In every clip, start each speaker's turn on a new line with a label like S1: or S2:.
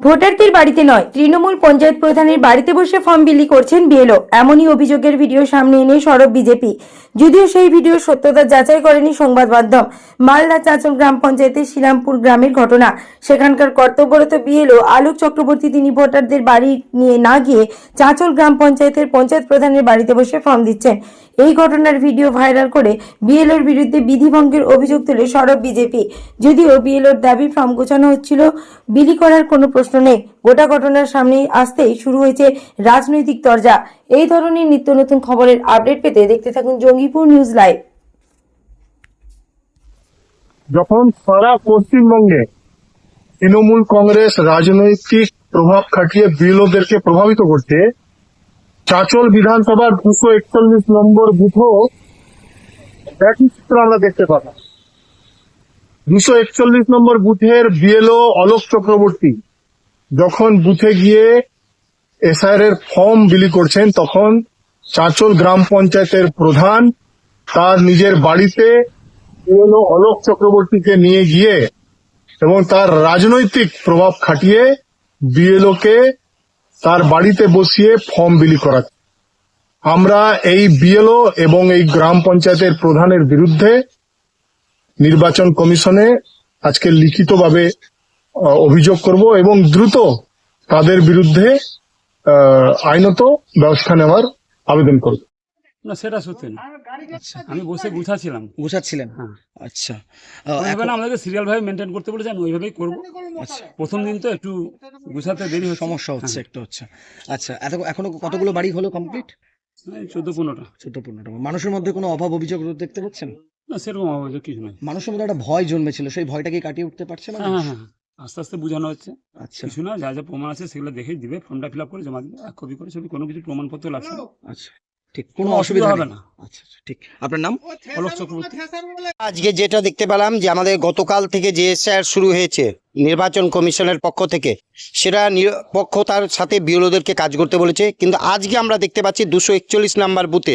S1: ভোটারদের বাড়িতে নয়, তৃণমূল পঞ্চায়েত প্রধানের বাড়িতে বসে ফর্ম বিলি করছেন বিএলও। এমনই অভিযোগের ভিডিও সামনে এনে সরব বিজেপি। যদিও সেই ভিডিওর সত্যতা যাচাই করেনি সংবাদ মাধ্যম। মালদা চাঁচল গ্রাম পঞ্চায়েতের শ্রীরামপুর গ্রামের ঘটনা। সেখানকার কর্তব্যরত বিএলও আলোক চক্রবর্তী, তিনি ভোটারদের বাড়ি নিয়ে না গিয়ে চাঁচল গ্রাম পঞ্চায়েতের পঞ্চায়েত প্রধানের বাড়িতে বসে ফর্ম দিচ্ছেন। এই ঘটনার ভিডিও ভাইরাল করে বিএলওর বিরুদ্ধে বিধিভঙ্গের অভিযোগ তুলে সরব বিজেপি। যদিও বিএলওর দাবি ফর্ম গোছানো হচ্ছিল, বিলি করার কোনো প্রশ্ন নেই। গোটা ঘটনার সামনে আসতেই শুরু হয়েছে রাজনৈতিক তরজা। এই ধরনের নিত্য নতুন খবরের আপডেট পেতে দেখতে থাকুন জঙ্গিপুর নিউজ লাইভ।
S2: যখন সারা পশ্চিমবঙ্গে তৃণমূল কংগ্রেস রাজনৈতিক প্রভাব খাটিয়ে বিএলওদেরকে প্রভাবিত করছে চাচল বিধানসভার দুশো একচল্লিশ নম্বর বুথও একই চিত্র আমরা দেখতে পাবো। দুশো একচল্লিশ নম্বর বুথের বিএলও অলোক চক্রবর্তী যখন বুথে গিয়ে এসআইআর এর ফর্ম বিলি করছেন, তখন চাচল গ্রাম পঞ্চায়েতের প্রধান তার নিজের বাড়িতে বিএলও অলোক চক্রবর্তীকে নিয়ে গিয়ে এবং তার রাজনৈতিক প্রভাব খাটিয়ে বিএলও কে তার বাড়িতে বসিয়ে ফর্ম বিলি করাচ্ছে আমরা এই বিএলও এবং এই গ্রাম পঞ্চায়েতের প্রধানের বিরুদ্ধে নির্বাচন কমিশনে আজকে লিখিতভাবে অভিযোগ করব এবং দ্রুত তাদের বিরুদ্ধে আইনত ব্যবস্থা নেওয়ার আবেদন করব।
S3: সেটা সত্যি না। আমি বসে গুছাচ্ছিলাম।
S4: গুছাচ্ছিলেন?
S3: হ্যাঁ।
S4: আচ্ছা।
S3: আমাদেরকে সিরিয়াল ভাবে মেনটেন করতে বলেছে আমি ওইভাবেই করব।
S4: আচ্ছা
S3: প্রথম দিন তো একটু গুছাতে দেরি
S4: সমস্যা হচ্ছে একটু হচ্ছে। আচ্ছা এত এখনও কতগুলো বাড়ি হলো কমপ্লিট
S3: চোদ্দ পনেরোটা।
S4: চোদ্দ পনেরোটা। মানুষের মধ্যে কোনো অভাব অভিযোগ দেখতে পাচ্ছেন?
S3: না সেরকম অভিযোগ কিছু নয়
S4: মানুষের মধ্যে একটা ভয় জন্মেছিল সেই ভয়টা কি কাটিয়ে উঠতে পারছে না
S3: হ্যাঁ হ্যাঁ হ্যাঁ। আস্তে আস্তে বোঝানো হচ্ছে।
S4: আচ্ছা।
S3: কিছু না যা যা প্রমাণ আছে সেগুলো দেখে দিবে ফর্মটা ফিল আপ করে জমা দিবে। এক কপি করে ছবি কোনো কিছু প্রমাণপত্র লাগছে
S4: আচ্ছা। ঠিক কোনো অসুবিধা হবে না। আচ্ছা আচ্ছা, ঠিক। আপনার নাম?
S3: অলোক চক্রবর্তী।
S5: আজকে যেটা দেখতে পেলাম যে আমাদের গতকাল থেকে যে স্যার শুরু হয়েছে নির্বাচন কমিশনের পক্ষ থেকে সেটা নিরপেক্ষতার সাথে বিএলওদেরকে কাজ করতে বলেছে। কিন্তু আজকে আমরা দেখতে পাচ্ছি দুশো একচল্লিশ নাম্বার বুথে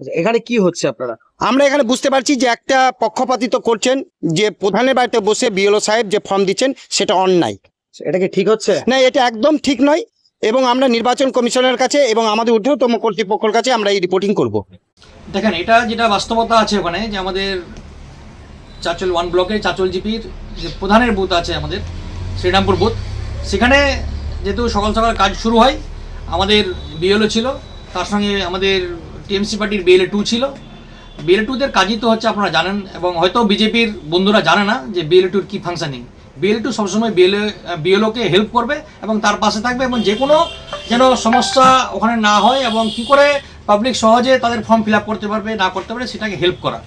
S4: এখানে কি হচ্ছে আপনারা?
S5: আমরা এখানে বুঝতে পারছি যে একটা পক্ষপাতিত করছেন যে প্রধানের বাড়িতে বসে বিএলও সাহেব যে ফর্ম দিচ্ছেন সেটা অন্যায়।
S4: আচ্ছা, এটা কি ঠিক হচ্ছে?
S5: না এটা একদম ঠিক নয় এবং আমরা নির্বাচন কমিশনের কাছে এবং আমাদের ঊর্ধ্বতম কর্তৃপক্ষের কাছে আমরা এই রিপোর্টিং করব।
S6: দেখেন এটা যেটা বাস্তবতা আছে ওখানে যে আমাদের চাচল ওয়ান ব্লকে চাচল জিপির যে প্রধানের বুথ আছে আমাদের শ্রীরামপুর বুথ সেখানে যেহেতু সকাল সকাল কাজ শুরু হয় আমাদের বিএলও ছিল তার সঙ্গে আমাদের টিএমসি পার্টির বিএলএ টু ছিল বিএলএ টুদের কাজই তো হচ্ছে আপনারা জানেন এবং হয়তো বিজেপির বন্ধুরা জানে না যে বিএলএ টুর কী ফাংশনিং বিএলএ টু সবসময় বিএলএ বিএলওকে হেল্প করবে এবং তার পাশে থাকবে এবং যে কোনো যেন সমস্যা ওখানে না হয় এবং কি করে পাবলিক সহজে তাদের ফর্ম ফিল করতে পারবে না করতে পারবে সেটাকে হেল্প করা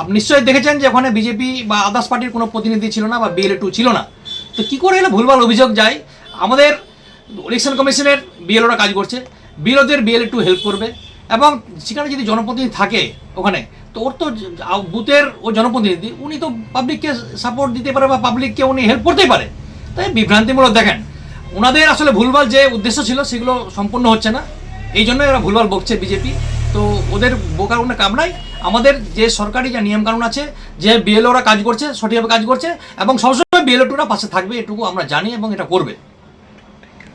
S6: আপনি নিশ্চয়ই দেখেছেন যে ওখানে বিজেপি বা আদার্স পার্টির কোনো প্রতিনিধি ছিল না বা বিএলএ টু ছিল না তো কী করে এলে ভুলভাল অভিযোগ যায় আমাদের ইলেকশন কমিশনের বিএলওরা কাজ করছে বিএলওদের বিএলএ টু হেল্প করবে এবং সেখানে যদি জনপ্রতিনিধি থাকে ওখানে, তো ওর তো বুথের ও জনপ্রতিনিধি, উনি তো পাবলিককে সাপোর্ট দিতে পারে বা পাবলিককে উনি হেল্প করতেই পারে। তাই বিভ্রান্তিমূলক দেখেন। ওনাদের আসলে ভুলভাল যে উদ্দেশ্য ছিল, সেগুলো সম্পূর্ণ হচ্ছে না। এই জন্যই ওরা ভুলভাল বকছে বিজেপি তো ওদের বোকার কোনো কাম নাই। আমাদের যে সরকারি যে নিয়ম কানুন আছে, যে বিএলওরা কাজ করছে, সঠিকভাবে কাজ করছে, এবং সবসময় বিএলও টুরা পাশে থাকবে, এটুকু আমরা জানি এবং এটা করবে।